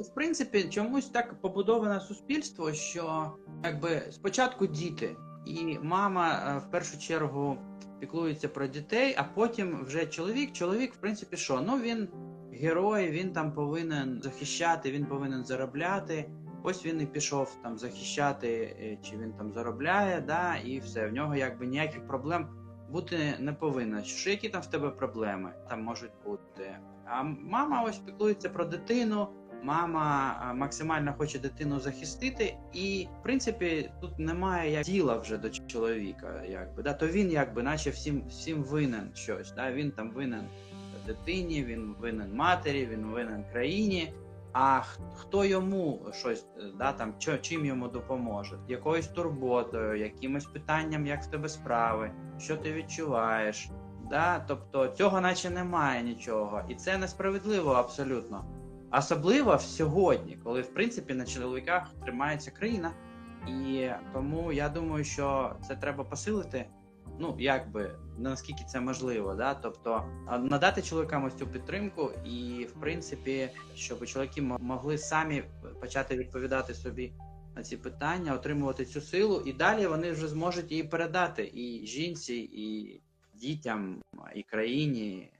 в принципі, чомусь так побудоване суспільство, що якби спочатку діти, і мама е, в першу чергу піклується про дітей, а потім вже чоловік. Чоловік, в принципі, що? Ну він герой, він там повинен захищати, він повинен заробляти. Ось він і пішов там захищати, е, чи він там заробляє, да, і все. В нього якби ніяких проблем бути не повинно. Що які там в тебе проблеми там можуть бути? А мама ось піклується про дитину. Мама максимально хоче дитину захистити, і в принципі тут немає як діла вже до чоловіка, якби да, то він якби наче всім всім винен щось. Да? Він там винен дитині, він винен матері, він винен країні. А хто йому щось да, там, чим йому допоможе? Якоюсь турботою, якимось питанням, як в тебе справи, що ти відчуваєш. Да? Тобто цього наче немає нічого. І це несправедливо абсолютно. Особливо сьогодні, коли в принципі на чоловіках тримається країна. І тому я думаю, що це треба посилити. Ну, якби наскільки це можливо, да? тобто надати чоловікам ось цю підтримку, і в принципі, щоб чоловіки могли самі почати відповідати собі на ці питання, отримувати цю силу, і далі вони вже зможуть її передати і жінці, і дітям, і країні.